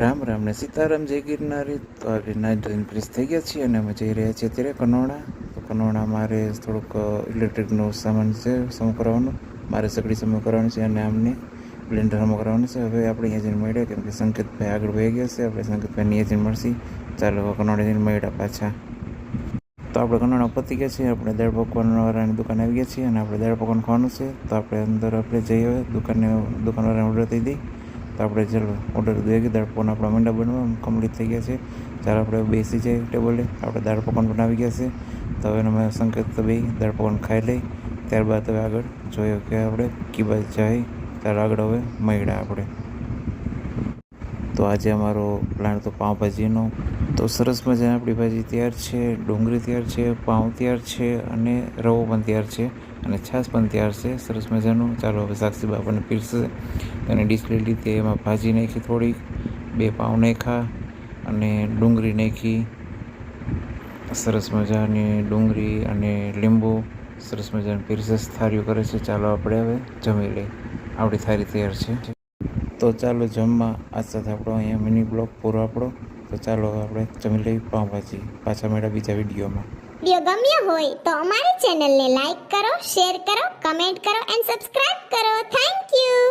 રામ રામ ને સીતારામ જય ગિરનારી. તો આપણે નાઇટ ધોઈને ફ્રેશ થઈ ગયા છીએ અને અમે જઈ રહ્યા છીએ અત્યારે કનોડા તો કનોડા મારે થોડુંક ઇલેક્ટ્રિકનો સામાન છે, સમો કરવાનો. મારે સગડી સમૂહ કરવાની છે અને આમને બ્લેન્ડર સમૂહ કરવાનું છે. હવે આપણે અહીંયા જઈને મળ્યા કેમ કે સંકેતભાઈ આગળ વહી ગયા છે. આપણે સંકેતભાઈને અહીંયા જઈને મળશે. ચાલો કનોડા જઈને મળ્યા પાછા. તો આપણે કનોડા પતી ગયા છીએ. આપણે દાળ પકવાનવાળાની દુકાને આવી ગયા છીએ અને આપણે દાળ પકવાન ખાવાનું છે. તો આપણે અંદર આપણે જઈએ દુકાને દુકાનવાળાને ઓર્ડર દઈ દઈ. તો આપણે ચાલો ઓર્ડર દઈએ કે દાળ પકવાન આપણા મંડા બનવા કમ્પ્લીટ થઈ ગયા છે. ચાલો આપણે બેસી જઈએ ટેબલે આપણે દાળ પકવાન બનાવી ગયા છે. તો હવે અમે સંકેત બે દાળ પકવાન ખાઈ લઈ. ત્યારબાદ હવે આગળ જોયો કે આપણે કીબા જાય. ત્યારે આગળ હવે મળ્યા આપણે. તો આજે અમારો પ્લાન તો પાઉંભાજીનો. તો સરસ મજાની આપણી ભાજી તૈયાર છે, ડુંગળી તૈયાર છે, પાઉં તૈયાર છે અને રવો પણ તૈયાર છે અને છાશ પણ તૈયાર છે. સરસ મજાનું. ચાલો હવે સાક્ષી બાપાને પીરસે. અને ડીશ લઈ લીધી એમાં ભાજી નાખી થોડીક, બે પાઉં નાખ્યા અને ડુંગળી નાખી. સરસ મજાની ડુંગળી અને લીંબુ, સરસ મજાની પીરસેસ થાળીઓ કરે છે. ચાલો આપણે હવે જમી લઈએ. આપણી થાળી તૈયાર છે. તો ચાલો જમવા આ સાથે આપણો અહીંયા મિની બ્લોક પૂરો આપણો તો ચાલો આપણે જમી લઈએ પાઉંભાજી. પાછા મળ્યા બીજા વિડીયોમાં. વીડિયો ગમ્યો હોય તો અમારી ચેનલને લાઈક કરો શેર કરો કમેન્ટ કરો એન્ડ સબસ્ક્રાઇબ કરો. Thank you